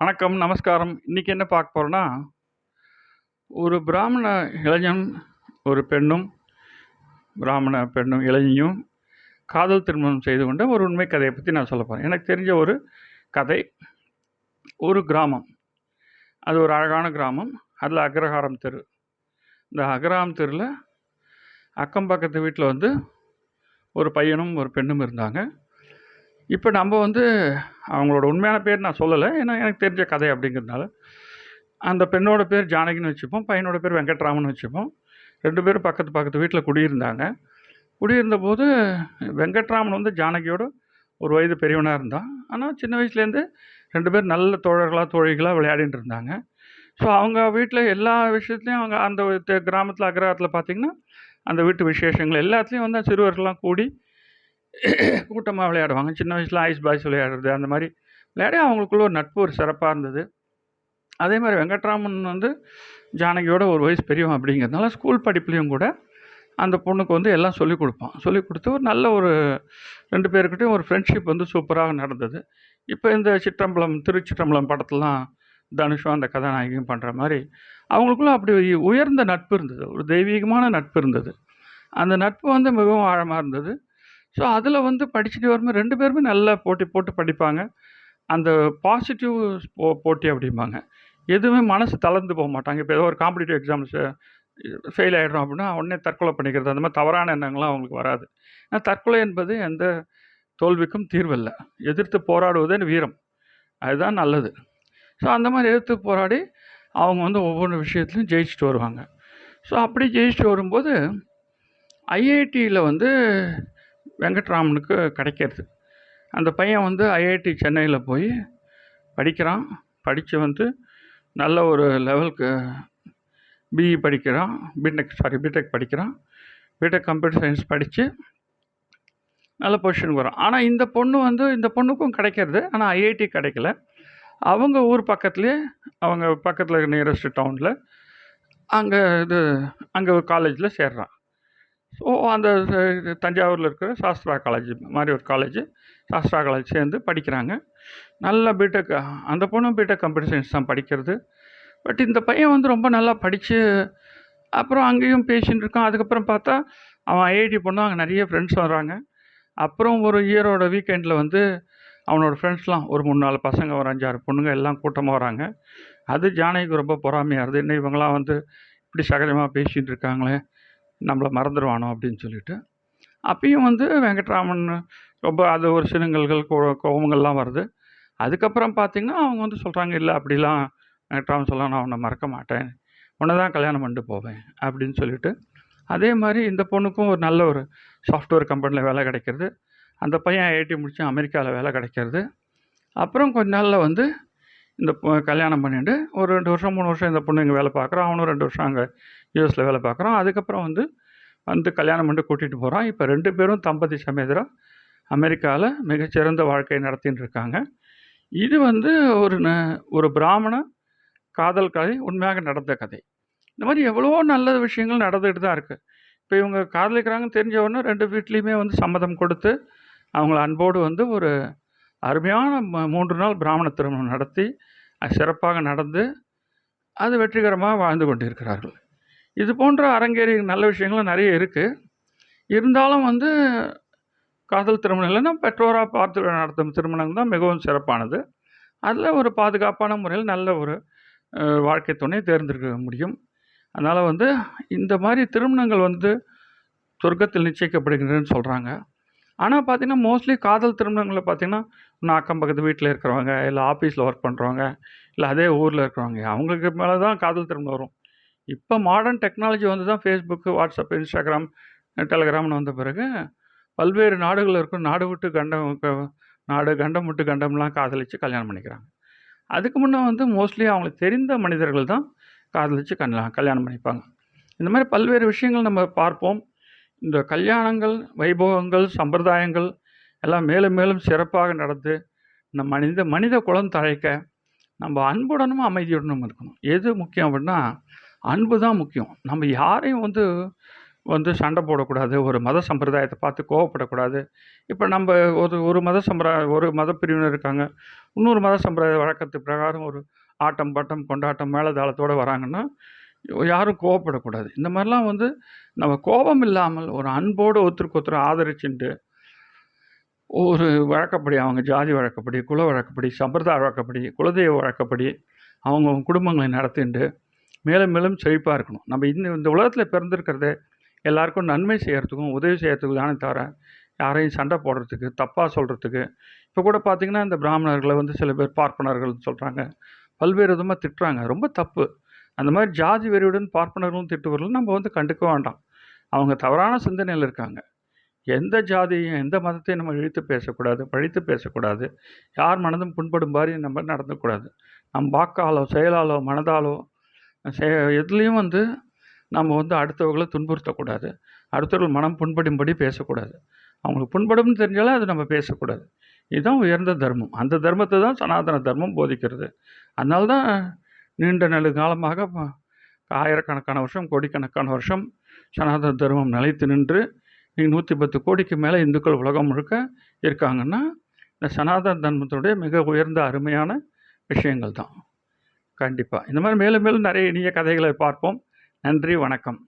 வணக்கம், நமஸ்காரம். இன்றைக்கி என்ன பார்க்க போகிறோன்னா ஒரு பிராமண இளைஞன், ஒரு பெண்ணும், பிராமண பெண்ணும், இளைஞனும் காதல் திருமணம் செய்து கொண்ட ஒரு உண்மை கதையை பற்றி நான் சொல்ல போகிறேன் எனக்கு தெரிஞ்ச ஒரு கதை. ஒரு கிராமம். அது ஒரு அழகான கிராமம். அதில் அக்ரஹாரம் தெரு. இந்த அக்ரஹாரம் தெருவில் அக்கம் பக்கத்து வீட்டில் வந்து ஒரு பையனும், ஒரு பெண்ணும் இருந்தாங்க. இப்போ நம்ப வந்து அவங்களோட உண்மையான பேர் நான் சொல்லலை ஏன்னா, எனக்கு தெரிஞ்ச கதை அப்படிங்கிறதுனால. அந்த பெண்ணோட பேர் ஜானகின்னு வச்சுப்போம். பையனோட பேர் வெங்கட்ராமன் வச்சுப்போம். ரெண்டு பேரும் பக்கத்து பக்கத்து வீட்டில் குடியிருந்தாங்க. குடியிருந்தபோது வெங்கட்ராமன் வந்து ஜானகியோட ஒரு வயது பெரியவனாக இருந்தான். ஆனால் சின்ன வயசுலேருந்து ரெண்டு பேர் நல்ல தோழர்களாக தோழிகளாக விளையாடிட்டு இருந்தாங்க. ஸோ, அவங்க வீட்டில் எல்லா விஷயத்துலையும் அவங்க அந்த கிராமத்தில் கிராமத்தில பார்த்திங்கன்னா அந்த வீட்டு விசேஷங்கள் எல்லாத்துலேயும் வந்து சிறுவர்கள்லாம் கூடி கூட்டமாக விளையாடுவாங்க. சின்ன வயசில் ஐஸ் பாய்ஸ் விளையாடுறது, அந்த மாதிரி விளையாடி அவங்களுக்குள்ள ஒரு நட்பு ஒரு சிறப்பாக இருந்தது. அதே மாதிரி வெங்கட்ராமன் வந்து ஜானகியோட ஒரு வயசு பெரியவன் அப்படிங்கிறதுனால, ஸ்கூல் படிப்புலேயும் கூட அந்த பொண்ணுக்கு வந்து எல்லாம் சொல்லிக் கொடுப்பான் சொல்லிக் கொடுத்து ஒரு நல்ல ஒரு ரெண்டு பேருக்கிட்டையும் ஒரு ஃப்ரெண்ட்ஷிப் வந்து சூப்பராக நடந்தது. இப்போ இந்த சிற்றம்பலம், திருச்சிற்றம்பலம் படத்துலலாம் தனுஷும் அந்த கதாநாயகியும் பண்ணுற மாதிரி அவங்களுக்குள்ள அப்படி உயர்ந்த நட்பு இருந்தது. ஒரு தெய்வீகமான நட்பு இருந்தது. அந்த நட்பு வந்து மிகவும் ஆழமாக இருந்தது. ஸோ, அதில் வந்து படிச்சுட்டு வரும்போது ரெண்டு பேருமே நல்லா போட்டி போட்டு படிப்பாங்க. அந்த பாசிட்டிவ் போ போட்டி அப்படிம்பாங்க. எதுவுமே மனசு தளர்ந்து போக மாட்டாங்க. இப்போ ஏதோ ஒரு காம்படிட்டிவ் எக்ஸாம்ஸ் ஃபெயில் ஆயிடுறோம் அப்படின்னா, உடனே தற்கொலை பண்ணிக்கிறது, அந்த மாதிரி தவறான எண்ணங்கள்லாம் அவங்களுக்கு வராது. ஏன்னா, தற்கொலை என்பது எந்த தோல்விக்கும் தீர்வல்ல. எதிர்த்து போராடுவதே வீரம். அதுதான் நல்லது. ஸோ, அந்த மாதிரி எதிர்த்து போராடி, அவங்க வந்து ஒவ்வொரு விஷயத்துலையும் ஜெயிச்சுட்டு வருவாங்க. ஸோ, அப்படி ஜெயிச்சுட்டு வரும்போது, ஐஐடியில் வந்து வெங்கட்ராமனுக்கு கிடைக்கிறது. அந்த பையன் வந்து ஐஐடி சென்னையில் போய் படிக்கிறான். படித்து வந்து நல்ல ஒரு லெவலுக்கு பிஇ படிக்கிறான். பிடெக் சாரி பிடெக் படிக்கிறான். பிடெக் கம்ப்யூட்டர் சயின்ஸ் படித்து நல்ல பொசிஷனுக்கு வரும் ஆனால் இந்த பொண்ணு வந்து இந்த பொண்ணுக்கும் கிடைக்கிறது. ஆனால் ஐஐடி கிடைக்கல. அவங்க ஊர் பக்கத்துலேயே அவங்க பக்கத்தில் நியரஸ்ட் டவுனில் அங்கே இது அங்கே ஒரு சேர்றான். ஸோ, அந்த தஞ்சாவூரில் இருக்கிற சாஸ்திரா காலேஜ் மாதிரி ஒரு காலேஜ். சாஸ்திரா காலேஜ் சேர்ந்து படிக்கிறாங்க. நல்லா பிடெக் அந்த பொண்ணும் பிடெக் கம்ப்யூட்டர் சயின்ஸ் தான் படிக்கிறது. பட் இந்த பையன் வந்து ரொம்ப நல்லா படித்து அப்புறம் அங்கேயும் பேசின்னு இருக்கான். அதுக்கப்புறம் பார்த்தா, அவன் ஐஐடி பொண்ணு அங்கே நிறைய ஃப்ரெண்ட்ஸ் வர்றாங்க. அப்புறம் ஒரு இயரோட வீக்கெண்டில் வந்து அவனோட ஃப்ரெண்ட்ஸ்லாம் ஒரு 3, 4 பசங்க, ஒரு 5, 6 பொண்ணுங்க எல்லாம் கூட்டமாக வராங்க. அது ஜானகிக்கு ரொம்ப பொறாமையாக இருந்தது. என்ன இவங்களாம் வந்து இப்படி சகஜமாக பேசிகிட்டு இருக்காங்களே, நம்மளை மறந்துடுவானோ அப்படின்னு சொல்லிட்டு. அப்பயும் வந்து வெங்கட்ராமன் ரொம்ப அது ஒரு சினுங்கல்கள், கோ கோவங்கள்லாம் வருது. அதுக்கப்புறம் பார்த்தீங்கன்னா, அவங்க வந்து சொல்கிறாங்க இல்லை அப்படிலாம் வெங்கட்ராமன் சொல்ல நான் உன்னை மறக்க மாட்டேன். உன்னை தான் கல்யாணம் பண்ணிட்டு போவேன்." அப்படின்னு சொல்லிட்டு, அதே மாதிரி இந்த பொண்ணுக்கும் ஒரு நல்ல ஒரு சாஃப்ட்வேர் கம்பெனியில் வேலை கிடைக்கிறது. அந்த பையன் ஐஐடி முடிச்சு அமெரிக்காவில் வேலை கிடைக்கிறது. அப்புறம் கொஞ்ச நாளில் வந்து இந்த கல்யாணம் பண்ணிட்டு ஒரு ரெண்டு வருஷம், மூணு வருஷம் இந்த பொண்ணு இங்கே வேலை பார்க்குறோம் அவனும் ரெண்டு வருஷம் அங்கே யூஎஸில் வேலை பார்க்குறான். அதுக்கப்புறம் வந்து வந்து கல்யாணம் பண்ணிட்டு கூட்டிகிட்டு போகிறான் இப்போ ரெண்டு பேரும் தம்பதி சமேதரா அமெரிக்காவில் மிகச்சிறந்த வாழ்க்கையை நடத்தின்னு இருக்காங்க. இது வந்து ஒரு ந ஒரு பிராமண காதல் கதை. உண்மையாக நடந்த கதை. இந்த மாதிரி எவ்வளவோ நல்ல விஷயங்கள் நடந்துகிட்டு தான் இருக்குது இப்போ இவங்க காதலிக்கிறாங்கன்னு தெரிஞ்ச உடனே ரெண்டு வீட்லேயுமே வந்து சம்மதம் கொடுத்து, அவங்கள அன்போடு வந்து ஒரு அருமையான மூன்று நாள் பிராமண திருமணம் நடத்தி, அது சிறப்பாக நடந்து, அது வெற்றிகரமாக வாழ்ந்து கொண்டிருக்கிறார்கள். இது போன்ற அரங்கேறி நல்ல விஷயங்களும் நிறைய இருக்குது இருந்தாலும் வந்து காதல் திருமணம் இல்லைன்னா பெற்றோராக பார்த்து நடத்தும் திருமணம் தான் மிகவும் சிறப்பானது. அதில் ஒரு பாதுகாப்பான முறையில் நல்ல ஒரு வாழ்க்கை துணை தேர்ந்தெடுக்க முடியும். அதனால் வந்து இந்த மாதிரி திருமணங்கள் வந்து சொர்க்கத்தில் நிச்சயிக்கப்படுகின்றதுன்னு சொல்கிறாங்க ஆனால் பார்த்தீங்கன்னா, மோஸ்ட்லி காதல் திருமணங்களை பார்த்தீங்கன்னா, இன்னும் அக்கம் பக்கத்து வீட்டில் இருக்கிறவங்க, இல்லை ஆஃபீஸில் ஒர்க் பண்ணுறவங்க இல்லை அதே ஊரில் இருக்கிறவங்க, அவங்களுக்கு மேலே தான் காதல் திருமணம் வரும். இப்போ மாடர்ன் டெக்னாலஜி வந்து தான் ஃபேஸ்புக்கு வாட்ஸ்அப் இன்ஸ்டாகிராம் டெலகிராம்னு வந்த பிறகு, பல்வேறு நாடுகளில் இருக்கும் நாடு விட்டு கண்டம் நாடு, கண்டம் விட்டு கண்டம்லாம் காதலிச்சு கல்யாணம் பண்ணிக்கிறாங்க. அதுக்கு முன்னே வந்து மோஸ்ட்லி அவங்களுக்கு தெரிந்த மனிதர்கள் தான் காதலித்து கல்யாணம் கல்யாணம் பண்ணிப்பாங்க. இந்த மாதிரி பல்வேறு விஷயங்கள் நம்ம பார்ப்போம். இந்த கல்யாணங்கள், வைபவங்கள் சம்பிரதாயங்கள் எல்லாம் மேலும் மேலும் சிறப்பாக நடந்து, நம் மனித மனித குலம் தழைக்க, நம்ம அன்புடனும், அமைதியுடனும் இருக்கணும். எது முக்கியம் அப்படின்னா, அன்பு தான் முக்கியம். நம்ம யாரையும் வந்து வந்து சண்டை போடக்கூடாது. ஒரு மத சம்பிரதாயத்தை பார்த்து கோவப்படக்கூடாது. இப்போ நம்ம ஒரு ஒரு மத சம்பிரதாயம் ஒரு மத பிரிவினர் இருக்காங்க. இன்னொரு மத சம்பிரதாய வழக்கத்து பிரகாரம் ஒரு ஆட்டம் பாட்டம் கொண்டாட்டம் மேலதாளத்தோடு வராங்கன்னா யாரும் கோவப்படக்கூடாது இந்த மாதிரிலாம் வந்து நம்ம கோபம் இல்லாமல் ஒரு அன்போடு ஒருத்தருக்கு ஒருத்தர் ஆதரிச்சுட்டு ஒரு வழக்கப்படி அவங்க ஜாதி வழக்கப்படி குல வழக்கப்படி சம்பிரதாய வழக்கப்படி குலதெய்வ வழக்கப்படி அவங்க குடும்பங்களை நடத்திட்டு மேலும் மேலும் செழிப்பாக இருக்கணும். நம்ம இந்த இந்த உலகத்தில் பிறந்திருக்கிறதே எல்லாருக்கும் நன்மை செய்கிறதுக்கும் உதவி செய்கிறதுக்கு தானே தவிர யாரையும் சண்டை போடுறதுக்கு தப்பாக சொல்கிறதுக்கு இப்போ கூட பார்த்தீங்கன்னா இந்த பிராமணர்களை வந்து சில பேர் பார்ப்பனர்கள் சொல்கிறாங்க பல்வேறு விதமாக திட்டுறாங்க. ரொம்ப தப்பு. அந்த மாதிரி ஜாதி வெறியுடன் பார்ப்பனர்களும் திட்டுவர்களும் நம்ம வந்து கண்டுக்க வேண்டாம். அவங்க தவறான சிந்தனையில் இருக்காங்க. எந்த ஜாதியையும் எந்த மதத்தையும் நம்ம இழுத்து பேசக்கூடாது பழித்து பேசக்கூடாது. யார் மனதும் புண்படும் மாதிரி நம்ம நடந்தக்கூடாது நம் வாக்காலோ செயலாலோ மனதாலோ எதுலேயும் வந்து நம்ம வந்து அடுத்தவர்களை துன்புறுத்தக்கூடாது. அடுத்தவர்கள் மனம் புண்படும்படி பேசக்கூடாது. அவங்களுக்கு புண்படும்னு தெரிஞ்சாலே அது நம்ம பேசக்கூடாது. இதுதான் உயர்ந்த தர்மம். அந்த தர்மத்தை தான் சனாதன தர்மம் போதிக்கிறது. அதனால தான் நீண்ட நெடு காலமாக ஆயிரக்கணக்கான வருஷம் கோடிக்கணக்கான வருஷம் சனாதன தர்மம் நிலைத்து நின்று நீங்கள் நூற்றி பத்து கோடிக்கு மேலே இந்துக்கள் உலகம் முழுக்க இருக்காங்கன்னா இந்த சனாதன தர்மத்தினுடைய மிக உயர்ந்த அருமையான விஷயங்கள் தான் கண்டிப்பாக இந்த மாதிரி மேலும் மேலும் நிறைய இனிய கதைகளை பார்ப்போம். நன்றி வணக்கம்.